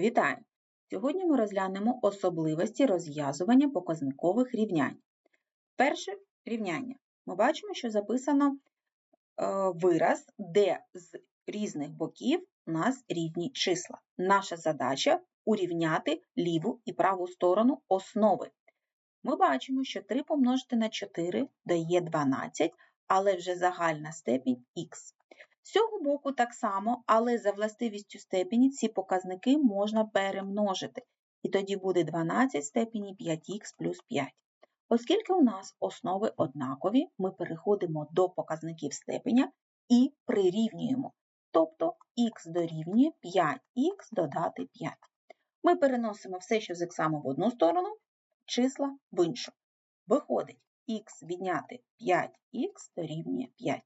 Вітаю! Сьогодні ми розглянемо особливості розв'язування показникових рівнянь. Перше рівняння. Ми бачимо, що записано е, вираз, де з різних боків у нас рівні числа. Наша задача урівняти ліву і праву сторону основи. Ми бачимо, що 3 помножити на 4 дає 12, але вже загальна степінь х. З цього боку так само, але за властивістю степені ці показники можна перемножити. І тоді буде 12 степені 5х плюс 5. Оскільки у нас основи однакові, ми переходимо до показників степеня і прирівнюємо. Тобто х дорівнює 5х додати 5. Ми переносимо все, що з х в одну сторону, числа в іншу. Виходить, х відняти 5х дорівнює 5.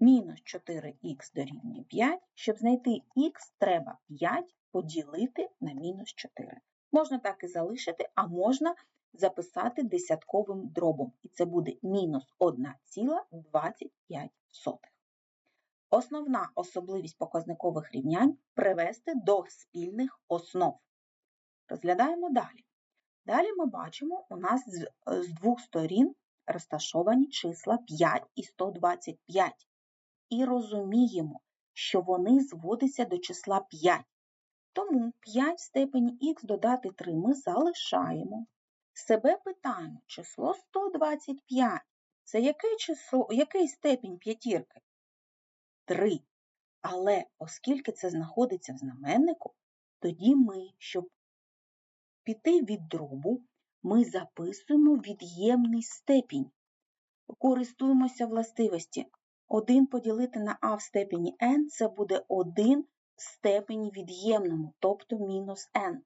Мінус 4х дорівнює 5. Щоб знайти х, треба 5 поділити на мінус 4. Можна так і залишити, а можна записати десятковим дробом. І це буде мінус 1,25. Основна особливість показникових рівнянь привести до спільних основ. Розглядаємо далі. Далі ми бачимо, у нас з двох сторін розташовані числа 5 і 125 і розуміємо, що вони зводяться до числа 5. Тому 5 в степені х додати 3 ми залишаємо. Себе питаємо, число 125 це яке число, який степінь п'ятірки? 3. Але оскільки це знаходиться в знаменнику, тоді ми, щоб піти від дробу, ми записуємо від'ємний степінь. Користуємося властивості 1 поділити на а в степені n це буде 1 в степені від'ємному, тобто мінус n.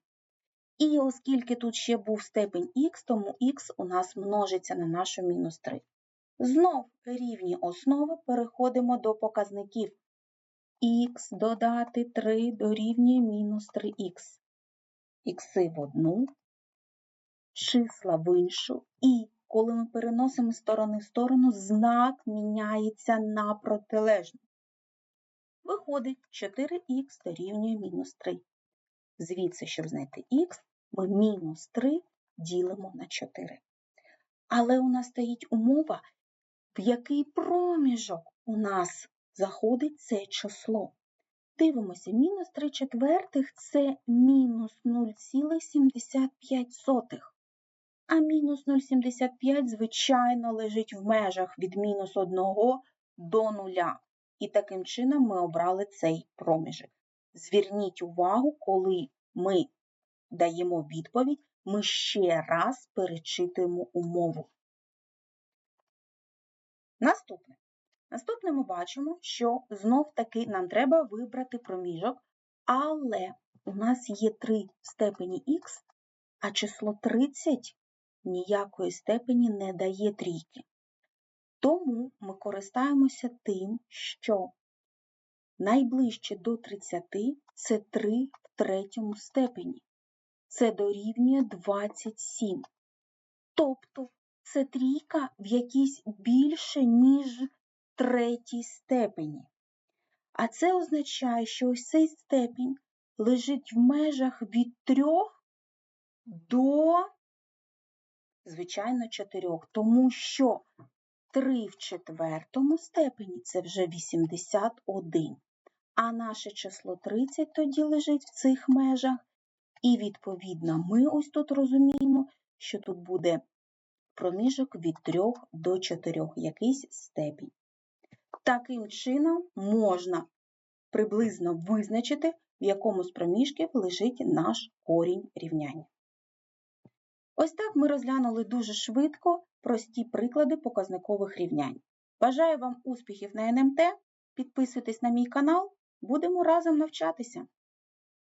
І оскільки тут ще був степень х, тому х у нас множиться на нашу мінус 3. Знов рівні основи переходимо до показників. х додати 3 дорівнює мінус 3х. Ікси в одну, числа в іншу і коли ми переносимо сторони в сторону, знак міняється на протилежний. Виходить, 4х дорівнює мінус 3. Звідси, щоб знайти х, ми мінус 3 ділимо на 4. Але у нас стоїть умова, в який проміжок у нас заходить це число. Дивимося, мінус 3 четвертих це мінус 0,75 а мінус 0,75, звичайно, лежить в межах від мінус 1 до 0. І таким чином ми обрали цей проміжок. Зверніть увагу, коли ми даємо відповідь, ми ще раз перечитуємо умову. Наступне. Наступне ми бачимо, що знов-таки нам треба вибрати проміжок, але у нас є 3 степені х, а число 30 ніякої степені не дає трійки. Тому ми користаємося тим, що найближче до 30 це 3 в третьому степені. Це дорівнює 27. Тобто це трійка в якійсь більше, ніж третій степені. А це означає, що ось цей степінь лежить в межах від 3 до звичайно, чотирьох, тому що 3 в четвертому степені це вже 81. А наше число 30 тоді лежить в цих межах. І, відповідно, ми ось тут розуміємо, що тут буде проміжок від 3 до 4, якийсь степінь. Таким чином можна приблизно визначити, в якому з проміжків лежить наш корінь рівняння. Ось так ми розглянули дуже швидко прості приклади показникових рівнянь. Бажаю вам успіхів на НМТ, підписуйтесь на мій канал, будемо разом навчатися!